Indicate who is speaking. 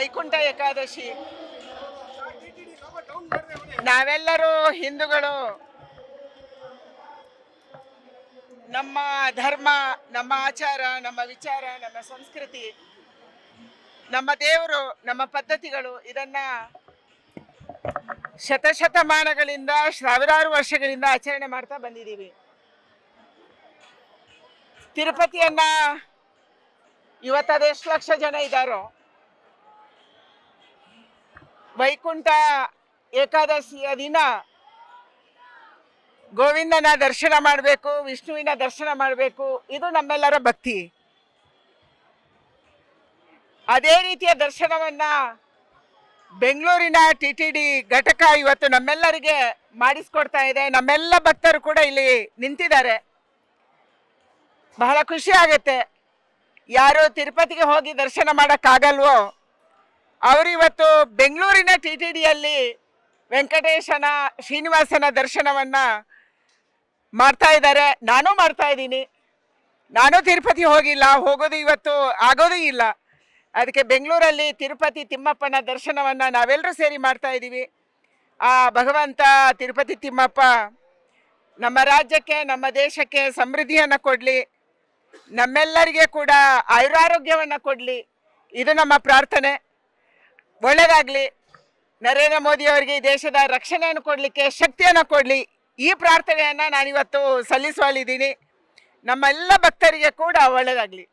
Speaker 1: ವೈಕುಂಠ ಏಕಾದಶಿ. ನಾವೆಲ್ಲರೂ ಹಿಂದೂಗಳು. ನಮ್ಮ ಧರ್ಮ, ನಮ್ಮ ಆಚಾರ, ನಮ್ಮ ವಿಚಾರ, ನಮ್ಮ ಸಂಸ್ಕೃತಿ, ನಮ್ಮ ದೇವರು, ನಮ್ಮ ಪದ್ಧತಿಗಳು ಇದನ್ನ ಶತಶತಮಾನಗಳಿಂದ, ಸಾವಿರಾರು ವರ್ಷಗಳಿಂದ ಆಚರಣೆ ಮಾಡ್ತಾ ಬಂದಿದ್ದೀವಿ. ತಿರುಪತಿಯನ್ನ ಇವತ್ತು ಎಷ್ಟು ಲಕ್ಷ ಜನ ಇದ್ದಾರೋ ವೈಕುಂಠ ಏಕಾದಶಿಯ ದಿನ ಗೋವಿಂದನ ದರ್ಶನ ಮಾಡಬೇಕು, ವಿಷ್ಣುವಿನ ದರ್ಶನ ಮಾಡಬೇಕು. ಇದು ನಮ್ಮೆಲ್ಲರ ಭಕ್ತಿ. ಅದೇ ರೀತಿಯ ದರ್ಶನವನ್ನ ಬೆಂಗಳೂರಿನ ಟಿ ಟಿ ಡಿ ಘಟಕ ಇವತ್ತು ನಮ್ಮೆಲ್ಲರಿಗೆ ಮಾಡಿಸ್ಕೊಡ್ತಾ ಇದೆ. ನಮ್ಮೆಲ್ಲ ಭಕ್ತರು ಕೂಡ ಇಲ್ಲಿ ನಿಂತಿದ್ದಾರೆ. ಬಹಳ ಖುಷಿ ಆಗುತ್ತೆ. ಯಾರು ತಿರುಪತಿಗೆ ಹೋಗಿ ದರ್ಶನ ಮಾಡೋಕ್ಕಾಗಲ್ವೋ? ಅವರು ಇವತ್ತು ಬೆಂಗಳೂರಿನ ಟಿ ಟಿ ಡಿಯಲ್ಲಿ ವೆಂಕಟೇಶನ ಶ್ರೀನಿವಾಸನ ದರ್ಶನವನ್ನ ಮಾಡ್ತಾ ಇದ್ದಾರೆ. ನಾನು ಮಾಡ್ತಾ ಇದ್ದೀನಿ. ನಾನು ತಿರುಪತಿ ಹೋಗಿಲ್ಲ, ಹೋಗೋದು ಇವತ್ತು ಆಗೋದು ಇಲ್ಲ. ಅದಕ್ಕೆ ಬೆಂಗಳೂರಲ್ಲಿ ತಿರುಪತಿ ತಿಮ್ಮಪ್ಪನ ದರ್ಶನವನ್ನು ನಾವೆಲ್ಲರೂ ಸೇರಿ ಮಾಡ್ತಾ ಇದ್ದೀವಿ. ಆ ಭಗವಂತ ತಿರುಪತಿ ತಿಮ್ಮಪ್ಪ ನಮ್ಮ ರಾಜ್ಯಕ್ಕೆ, ನಮ್ಮ ದೇಶಕ್ಕೆ ಸಮೃದ್ಧಿಯನ್ನು ಕೊಡಲಿ. ನಮ್ಮೆಲ್ಲರಿಗೆ ಕೂಡ ಆಯುರಾರೋಗ್ಯವನ್ನು ಕೊಡಲಿ. ಇದು ನಮ್ಮ ಪ್ರಾರ್ಥನೆ. ಒಳ್ಳೆಯದಾಗಲಿ ನರೇಂದ್ರ ಮೋದಿ ಅವರಿಗೆ ಈ ದೇಶದ ರಕ್ಷಣೆಯನ್ನು ಕೊಡಲಿಕ್ಕೆ ಶಕ್ತಿಯನ್ನು ಕೊಡಲಿ. ಈ ಪ್ರಾರ್ಥನೆಯನ್ನು ನಾನಿವತ್ತು ಸಲ್ಲಿಸುವಲ್ಲಿದ್ದೀನಿ. ನಮ್ಮೆಲ್ಲ ಭಕ್ತರಿಗೆ ಕೂಡ ಒಳ್ಳೆಯದಾಗಲಿ